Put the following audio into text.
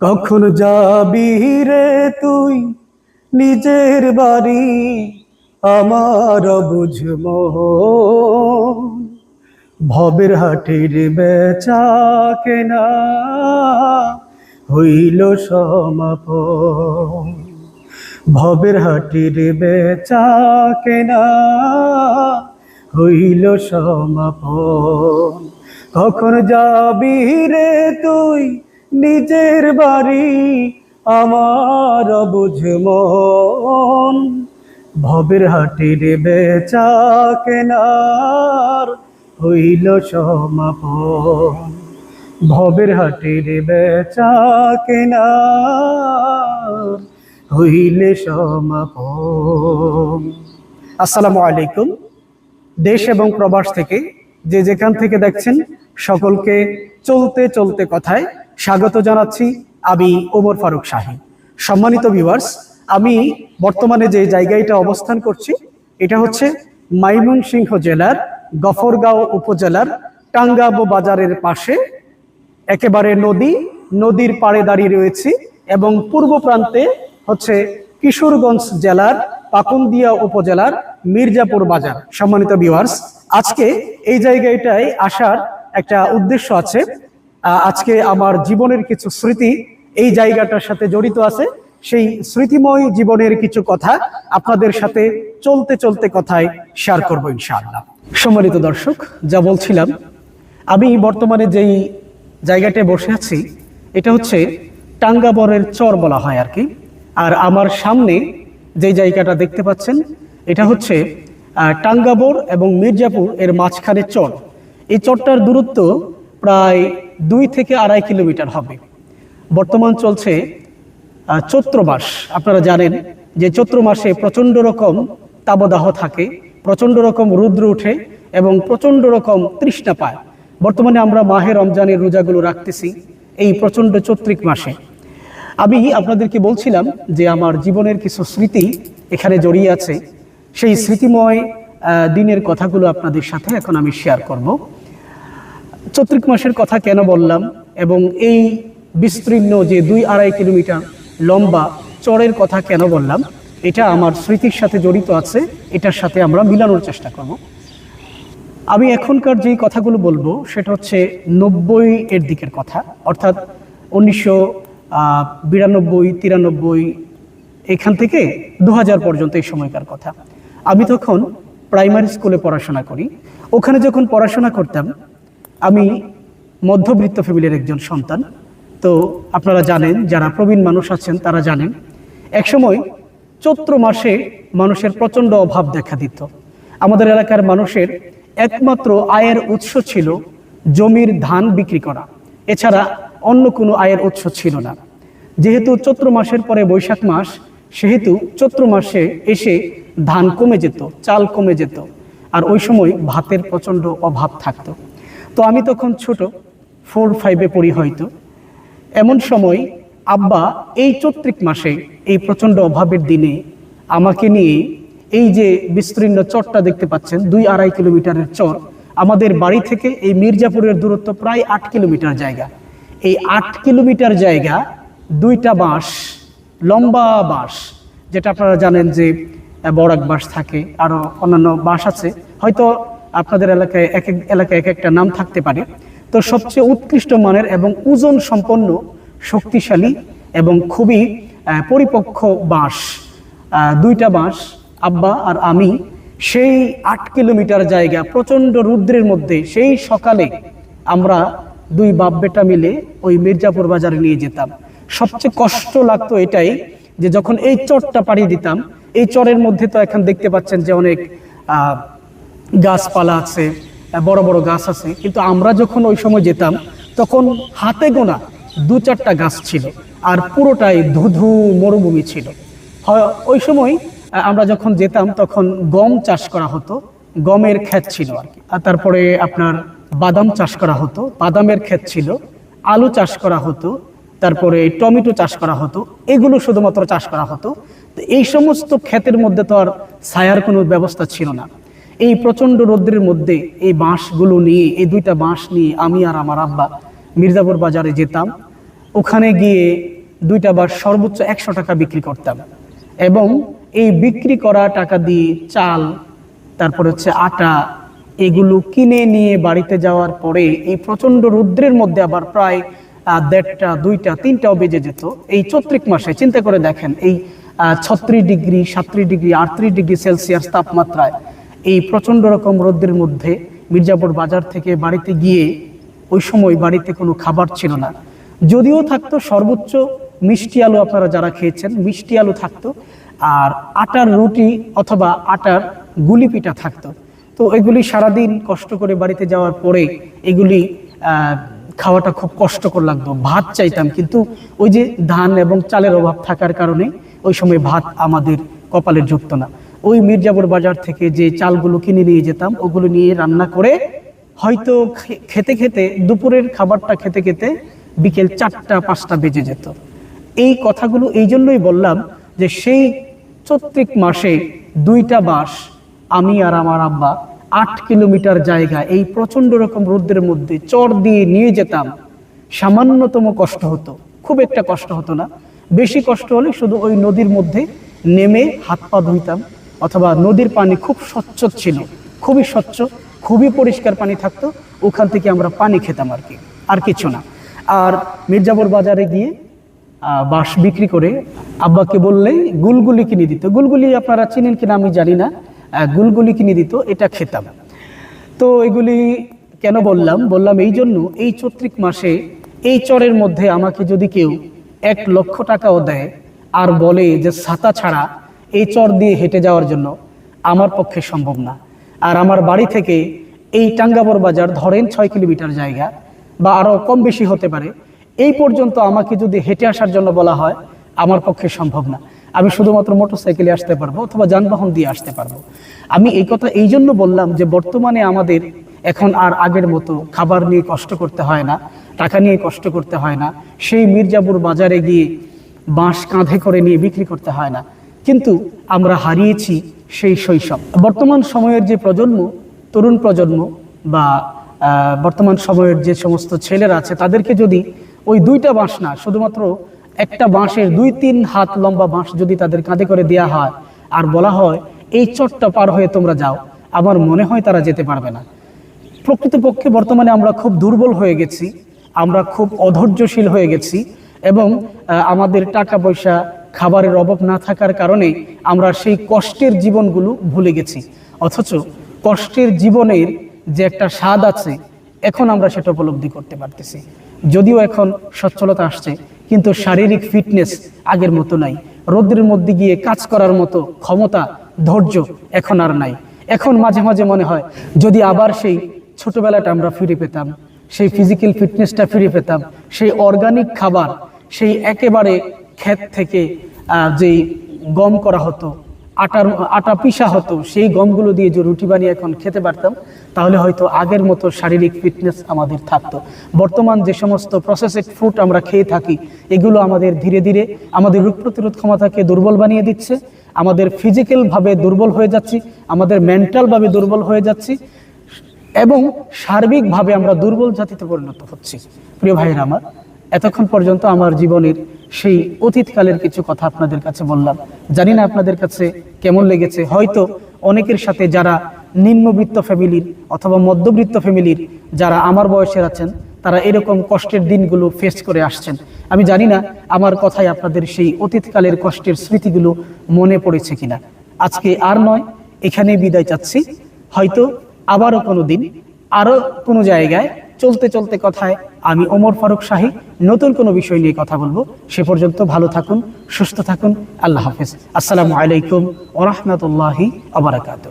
কখন যাবি রে তুই? নিজের বাড়ি আমার বুঝম ভবের হাটের বেচা কেনা হইল সমাপন। ভবের হাটের বেচা কেনা হইল সমাপন। কখন যাবি রে তুই? নিজের বাড়ি আমার বুঝমন ভবের হাটের বেচা কেনার হইল সমাপন। ভবের হাটের বেচা কেনার হইলে সমাপন। আসসালামু আলাইকুম। দেশ এবং প্রবাস থেকে যে যেখান থেকে দেখছেন, সকলকে চলতে চলতে কথায় স্বাগত জানাচ্ছি আমি ওমর ফারুক শাহী। সম্মানিত ভিউয়ার্স আমি বর্তমানে যে জায়গাটা অবস্থান করছি, এটা হচ্ছে মাইমনসিংহ জেলার গফরগাঁও উপজেলার টাঙ্গাবো বাজারের পাশে। একেবারে নদী, নদীর পাড়ে দাঁড়িয়ে রয়েছি এবং পূর্ব প্রান্তে হচ্ছে কিশোরগঞ্জ জেলার পাকুন্দিয়া উপজেলার মির্জাপুর বাজার। সম্মানিত ভিউয়ার্স আজকে এই জায়গাটায় আসার একটা উদ্দেশ্য আছে। আজকে আমার জীবনের কিছু স্মৃতি এই জায়গাটার সাথে জড়িত আছে। সেই স্মৃতিময় জীবনের কিছু কথা আপনাদের সাথে চলতে চলতে কথায় শেয়ার করব ইনশাআল্লাহ। সম্মানিত দর্শক, যা বলছিলাম, আমি বর্তমানে যেই জায়গাটায় বসে আছি, এটা হচ্ছে টাঙ্গাবরের চর বলা হয় আর কি। আর আমার সামনে যে জায়গাটা দেখতে পাচ্ছেন, এটা হচ্ছে টাঙ্গাবর এবং মির্জাপুর এর মাঝখানে চর। এই চরটার দূরত্ব প্রায় দুই থেকে আড়াই কিলোমিটার হবে। বর্তমান চলছে চৈত্র মাস। আপনারা জানেন যে চৈত্র মাসে প্রচণ্ড রকম তাবদাহ থাকে, প্রচণ্ড রকম রুদ্র উঠে এবং প্রচণ্ড রকম তৃষ্ণা পায়। বর্তমানে আমরা মাহে রমজানের রোজাগুলো রাখতেছি এই প্রচণ্ড চৈত্রিক মাসে। আমি আপনাদেরকে বলছিলাম যে আমার জীবনের কিছু স্মৃতি এখানে জড়িয়ে আছে। সেই স্মৃতিময় দিনের কথাগুলো আপনাদের সাথে এখন আমি শেয়ার করব। চৈত্রিক মাসের কথা কেন বললাম এবং এই বিস্তীর্ণ যে দুই আড়াই কিলোমিটার লম্বা চরের কথা কেন বললাম, এটা আমার স্মৃতির সাথে জড়িত আছে, এটার সাথে আমরা মিলানোর চেষ্টা করব। আমি এখনকার যেই কথাগুলো বলব, সেটা হচ্ছে নব্বই এর দিকের কথা, অর্থাৎ উনিশশো বিরানব্বই, তিরানব্বই, এখান থেকে দু হাজার পর্যন্ত এই সময়কার কথা। আমি তখন প্রাইমারি স্কুলে পড়াশোনা করি। ওখানে যখন পড়াশোনা করতাম আমি মধ্যবিত্ত ফ্যামিলির একজন সন্তান। তো আপনারা জানেন, যারা প্রবীণ মানুষ আছেন, তারা জানেন, একসময় চৈত্র মাসে মানুষের প্রচণ্ড অভাব দেখা দিত। আমাদের এলাকার মানুষের একমাত্র আয়ের উৎস ছিল জমির ধান বিক্রি করা। এছাড়া অন্য কোনো আয়ের উৎস ছিল না। যেহেতু চৈত্র মাসের পরে বৈশাখ মাস, সেহেতু চৈত্র মাসে এসে ধান কমে যেত, চাল কমে যেত। আর ওই সময় ভাতের প্রচণ্ড অভাব থাকতো। তো আমি তখন ছোট ফোর ফাইভে পড়ি হয়তো। এমন সময় আব্বা এই চৈত্রিক মাসে এই প্রচণ্ড অভাবের দিনে আমাকে নিয়ে এই যে বিস্তীর্ণ চরটা দেখতে পাচ্ছেন, দুই আড়াই কিলোমিটারের চর, আমাদের বাড়ি থেকে এই মির্জাপুরের দূরত্ব প্রায় আট কিলোমিটার জায়গা। এই আট কিলোমিটার জায়গা দুইটা বাঁশ, লম্বা বাঁশ, যেটা আপনারা জানেন যে বরাক বাঁশ থাকে আরও অন্যান্য বাঁশ আছে। হয়তো আপনাদের এলাকায় এক এক এলাকায় এক একটা নাম থাকতে পারে। তো সবচেয়ে উৎকৃষ্ট মানের এবং ওজন সম্পন্ন শক্তিশালী এবং খুবই আহ, পরিপক্ক বাঁশ দুইটা বাঁশ আব্বা আর আমি সেই আট কিলোমিটার জায়গা প্রচণ্ড রুদ্রের মধ্যে সেই সকালে আমরা দুই বাপ বেটা মিলে ওই মির্জাপুর বাজারে নিয়ে যেতাম। সবচেয়ে কষ্ট লাগতো এটাই যে যখন এই চরটা পাড়ি দিতাম এই চরের মধ্যে তো এখন দেখতে পাচ্ছেন যে অনেক গাছপালা আছে, বড় বড় গাছ আছে। কিন্তু আমরা যখন ওই সময় যেতাম, তখন হাতে গোনা দু চারটা গাছ ছিল আর পুরোটাই ধুধু মরুভূমি ছিল। ওই সময় আমরা যখন যেতাম, তখন গম চাষ করা হতো, গমের ক্ষেত ছিল আর কি। আর তারপরে আপনার বাদাম চাষ করা হতো, বাদামের ক্ষেত ছিল, আলু চাষ করা হতো, তারপরে টমেটো চাষ করা হতো, এগুলো শুধুমাত্র চাষ করা হতো। তো এই সমস্ত ক্ষেতের মধ্যে তো আর ছায়ার কোনো ব্যবস্থা ছিল না। এই প্রচণ্ড রৌদ্রের মধ্যে এই বাঁশগুলো নিয়ে, এই দুইটা বাঁশ নিয়ে আমি আর আমার আব্বা মির্জাপুর বাজারে যেতাম। ওখানে গিয়ে দুইটা বার সর্বোচ্চ একশো টাকা বিক্রি করতাম এবং এই বিক্রি করা টাকা দিয়ে চাল, তারপর হচ্ছে আটা এগুলো কিনে নিয়ে বাড়িতে যাওয়ার পরে এই প্রচণ্ড রৌদ্রের মধ্যে আবার প্রায় দেড়টা, দুইটা, তিনটাও বেজে যেত। এই চৈত্রিক মাসে, চিন্তা করে দেখেন, এই ছত্রিশ ডিগ্রি সাত্রিশ ডিগ্রি, আটত্রিশ ডিগ্রি সেলসিয়াস তাপমাত্রায় এই প্রচণ্ড রকম রৌদ্রের মধ্যে মির্জাপুর বাজার থেকে বাড়িতে গিয়ে ওই সময় বাড়িতে কোনো খাবার ছিল না। যদিও থাকতো সর্বোচ্চ মিষ্টি আলু আপনারা যারা খেয়েছেন, মিষ্টি আলু থাকতো আর আটার রুটি অথবা আটার গুলি পিঠা থাকতো। তো এগুলি সারাদিন কষ্ট করে বাড়িতে যাওয়ার পরে এগুলি খাওয়াটা খুব কষ্টকর লাগতো। ভাত চাইতাম, কিন্তু ওই যে ধান এবং চালের অভাব থাকার কারণে ওই সময় ভাত আমাদের কপালে জুটতো না। ওই মির্জাপুর বাজার থেকে যে চালগুলো কিনে নিয়ে যেতাম, ওগুলো নিয়ে রান্না করে হয়তো খেতে খেতে দুপুরের খাবারটা খেতে খেতে বিকেল চারটা, পাঁচটা বেজে যেত। এই কথাগুলো এই জন্যই বললাম যে সেই চৈত্রিক মাসে দুইটা বাস, আমি আর আমার আব্বা, আট কিলোমিটার জায়গা এই প্রচণ্ড রকম রোদ্রের মধ্যে চর দিয়ে নিয়ে যেতাম। সামান্যতম কষ্ট হতো। খুব একটা কষ্ট হতো না। বেশি কষ্ট হলে শুধু ওই নদীর মধ্যে নেমে হাত পা ধুইতাম। অথবা নদীর পানি খুব স্বচ্ছ ছিল, খুবই স্বচ্ছ, খুবই পরিষ্কার পানি থাকতো, ওখান থেকে আমরা পানি খেতাম আর কি, আর কিছু না। আর মির্জাপুর বাজারে গিয়ে বাঁশ বিক্রি করে আব্বাকে বললে গুলগুলি কিনে দিত। গুলগুলি আপনারা চিনেন কিনা আমি জানি না গুলগুলি কিনে দিত, এটা খেতাম। তো এগুলি কেন বললাম? বললাম এই জন্য, এই চৈত্রিক মাসে এই চরের মধ্যে আমাকে যদি কেউ এক লক্ষ টাকাও দেয়, আর বলে যে ছাতা ছাড়া এই চর দিয়ে হেঁটে যাওয়ার জন্য আমার পক্ষে সম্ভব না। আর আমার বাড়ি থেকে এই টাঙ্গাবর বাজার ধরেন ছয় কিলোমিটার জায়গা বা আরও কম বেশি হতে পারে, এই পর্যন্ত আমাকে যদি হেঁটে আসার জন্য বলা হয়, আমার পক্ষে সম্ভব না। আমি শুধুমাত্র মোটরসাইকেলে আসতে পারব অথবা যানবাহন দিয়ে আসতে পারব। আমি এই কথা এই জন্য বললাম যে বর্তমানে আমাদের এখন আর আগের মতো খাবার নিয়ে কষ্ট করতে হয় না, টাকা নিয়ে কষ্ট করতে হয় না, সেই মির্জাপুর বাজারে গিয়ে বাঁশ কাঁধে করে নিয়ে বিক্রি করতে হয় না। কিন্তু আমরা হারিয়েছি সেই শৈশব। বর্তমান সময়ের যে প্রজন্ম, তরুণ প্রজন্ম বা বর্তমান সময়ের যে সমস্ত ছেলেরা আছে, তাদেরকে যদি ওই দুইটা বাঁশ না, শুধুমাত্র একটা বাঁশের দুই তিন হাত লম্বা বাঁশ যদি তাদের কাঁধে করে দেওয়া হয় আর বলা হয়, এই চটটা পার হয়ে তোমরা যাও, আমার মনে হয় তারা যেতে পারবে না। প্রকৃতপক্ষে বর্তমানে আমরা খুব দুর্বল হয়ে গেছি, আমরা খুব অধৈর্যশীল হয়ে গেছি এবং আমাদের টাকা পয়সা খাবারের অভাব না থাকার কারণে আমরা সেই কষ্টের জীবনগুলো ভুলে গেছি। অথচ কষ্টের জীবনের যে একটা স্বাদ আছে, এখন আমরা সেটা উপলব্ধি করতে পারতেছি। যদিও এখন সচ্ছলতা আসছে, কিন্তু শারীরিক ফিটনেস আগের মতো নাই। রৌদ্রের মধ্যে গিয়ে কাজ করার মতো ক্ষমতা, ধৈর্য এখন আর নাই। এখন মাঝে মাঝে মনে হয়, যদি আবার সেই ছোটবেলাটা আমরা ফিরে পেতাম, সেই ফিজিক্যাল ফিটনেসটা ফিরে পেতাম, সেই অর্গানিক খাবার, সেই একেবারে ক্ষেত থেকে যেই গম করা হতো, আটার আটা পিসা হতো, সেই গমগুলো দিয়ে যে রুটি বানিয়ে এখন খেতে পারতাম, তাহলে হয়তো আগের মতো শারীরিক ফিটনেস আমাদের থাকতো। বর্তমান যে সমস্ত প্রসেসড ফুড আমরা খেয়ে থাকি, এগুলো আমাদের ধীরে ধীরে, আমাদের রোগ প্রতিরোধ ক্ষমতাকে দুর্বল বানিয়ে দিচ্ছে, আমাদের ফিজিক্যালভাবে দুর্বল হয়ে যাচ্ছি, আমাদের মেন্টালভাবে দুর্বল হয়ে যাচ্ছি, এবং সার্বিকভাবে আমরা দুর্বল জাতিতে পরিণত হচ্ছি। প্রিয় ভাইয়ের আমার এতক্ষণ পর্যন্ত আমার জীবনের সেই অতীতকালের কিছু কথা আপনাদের কাছে বললাম। জানি না আপনাদের কাছে কেমন লেগেছে। হয়তো অনেকের সাথে যারা নিম্নবিত্ত ফ্যামিলির অথবা মধ্যবিত্ত ফ্যামিলির যারা আমার বয়সের আছেন, তারা এরকম কষ্টের দিনগুলো ফেস করে আসছেন। আমি জানি না আমার কথায় আপনাদের সেই অতীতকালের কষ্টের স্মৃতিগুলো মনে পড়েছে কিনা। আজকে আর নয়, এখানেই বিদায় চাচ্ছি। হয়তো আবারও কোনো দিন, আরও কোনো জায়গায় চলতে চলতে কথায় আমি ওমর ফারুক শাহী, নতুন কোনো বিষয় নিয়ে কথা বলব। সে পর্যন্ত ভালো থাকুন, সুস্থ থাকুন। আল্লাহ হাফেজ। আসসালামু আলাইকুম ওরহমতুল্লাহি আবরাকাত